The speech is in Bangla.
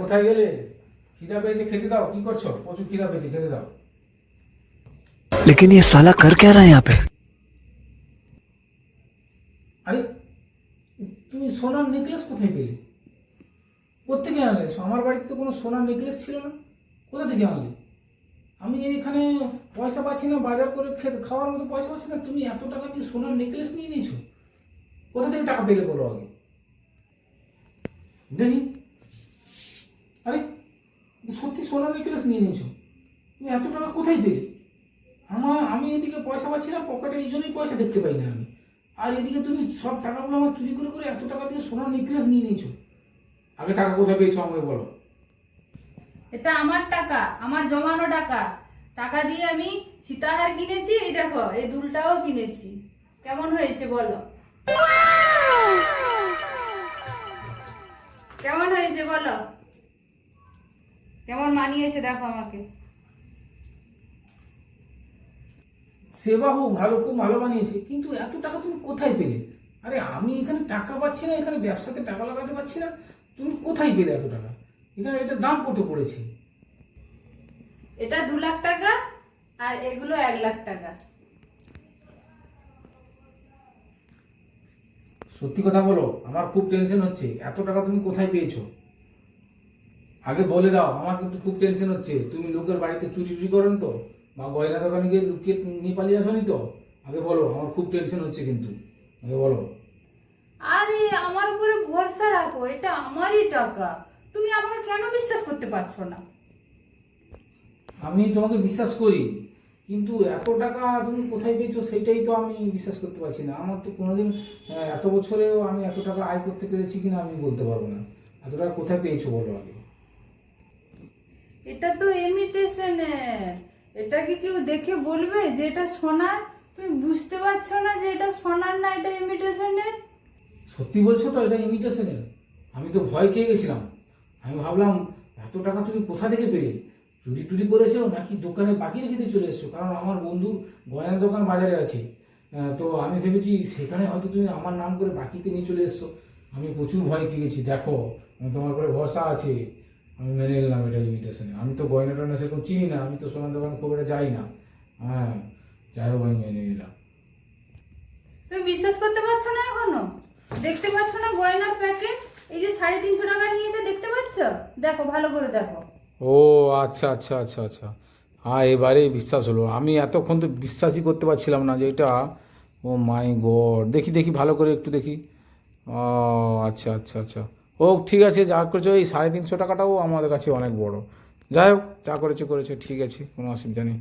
কোথায় গেলে খিদা পেয়েছে খেতে দাও কি করছো প্রচুর খিদা পেয়েছে খেতে দাও लेकिन ये साला कर क्या रहा है यहाँ पे আরে তুমি সোনার নেকলেস কোথায় পেলে কোথেকে আনলে আমার বাড়িতে তো কোনো সোনার নেকলেস ছিল না কোথা থেকে আনলে আমি এইখানে পয়সা পাচ্ছি না বাজার করে খেতে খাওয়ার মতো পয়সা পাচ্ছি না তুমি এত টাকা দিয়ে সোনার নেকলেস নিয়ে নিয়েছো কোথা থেকে টাকা পেলে বলো আগে দেখি আরে সোনার নেকলেস নিয়ে নিয়েছো। তুমি এত টাকা কোথায় পেলে? আমার আমি এদিকে পয়সা পাচ্ছি না পকেটে এই জন্যই পয়সা দেখতে পাই না আমি। আর এদিকে তুমি সব টাকাগুলো আমার চুরি করে করে এত টাকা দিয়ে সোনার নেকলেস নিয়ে নিয়েছো। আগে টাকা কোথায় পেয়েছ আমাকে বলো। এটা আমার টাকা আমার জমানো টাকা। টাকা দিয়ে আমি সীতাহার কিনেছি এই দেখো এই দুলটাও কিনেছি। কেমন হয়েছে বলো? কেমন হয়েছে বলো? কেমন মানিয়েছে দেখো আমাকে। সেবা হোক ভালো খুব ভালো বানিয়েছে কিন্তু এত টাকা তুমি কোথায় পেলে? আরে আমি এখানে টাকা পাচ্ছি না এখানে ব্যবসাতে টাকা লাগাতে পারছি না তুমি কোথায় পেলে এত টাকা? এখানে এটার দাম কত পড়েছে? এটা দু লাখ টাকা আর এগুলো এক লাখ টাকা। সত্যি কথা বলো আমার খুব টেনশন হচ্ছে এত টাকা তুমি কোথায় পেয়েছ? আগে বলে দাও আমার কিন্তু খুব টেনশন হচ্ছে। তুমি লোকের বাড়িতে চুরি চুরি করেন তো? বা গয়না দোকানে গিয়ে লুকিয়ে নিয়ে পালিয়ে আসনি তো? আগে বলো আমার খুব টেনশন হচ্ছে কিন্তু। আগে বলো। আরে আমার উপরে ভরসা রাখো এটা আমারই টাকা। তুমি আমাকে কেন বিশ্বাস করতে পারছ না? আমি তোমাকে বিশ্বাস করি কিন্তু এত টাকা তুমি কোথায় পেয়েছ সেইটাই তো আমি বিশ্বাস করতে পারছি না। আমার তো কোনোদিন এত বছরেও আমি এত টাকা আয় করতে পেরেছি কিনা আমি বলতে পারব না। এত টাকা কোথায় পেয়েছ বলো আগে? এটা তো ইমিটেশনের এটা কি কেউ দেখে বলবে যে এটা সোনার? তুমি বুঝতে পারছ না যে এটা সোনার না এটা ইমিটেশনের সত্যি বলছো তো, এটা ইমিটেশনের আমি তো ভয় খেয়ে গেছিলাম। আমি ভাবলাম, এত টাকা তুমি কোথা থেকে পেলে? চুরি টুরি করেছ নাকি দোকানে বাকি রেখে চলে এসছো? কারণ আমার বন্ধুর গয়নার দোকান বাজারে আছে। তো আমি ভেবেছি সেখানে হয়তো তুমি আমার নাম করে বাকিতে নিয়ে চলে এসছো। আমি প্রচুর ভয় খেয়ে গেছি। দেখো, তোমার উপরে ভরসা আছে। আমি মেনে নিলাম এটা ইমিটেশনে আমি তো গয়না টয়না সেরকম চিনি না আমি তো সোনার দোকান খুব একটা যাই না। হ্যাঁ যাই হোক আমি মেনে নিলাম। তুমি বিশ্বাস করতে পারছ না এখনও? দেখতে পাচ্ছ না গয়নার প্যাকেট? এই যে সাড়ে তিনশো টাকা নিয়েছে দেখতে পাচ্ছ? দেখো ভালো করে দেখো। ও আচ্ছা আচ্ছা আচ্ছা আচ্ছা। হ্যাঁ এবারে বিশ্বাস হলো। আমি এতক্ষণ তো বিশ্বাসই করতে পারছিলাম না যে এটা ও মাই গড। দেখি দেখি ভালো করে একটু দেখি। ও আচ্ছা আচ্ছা আচ্ছা। ও ঠিক আছে, যা করেছ, এই সাড়ে তিনশো টাকাটাও আমাদের কাছে অনেক বড়। যাই হোক, যা করেছ করেছ, ঠিক আছে, কোনো অসুবিধা নেই।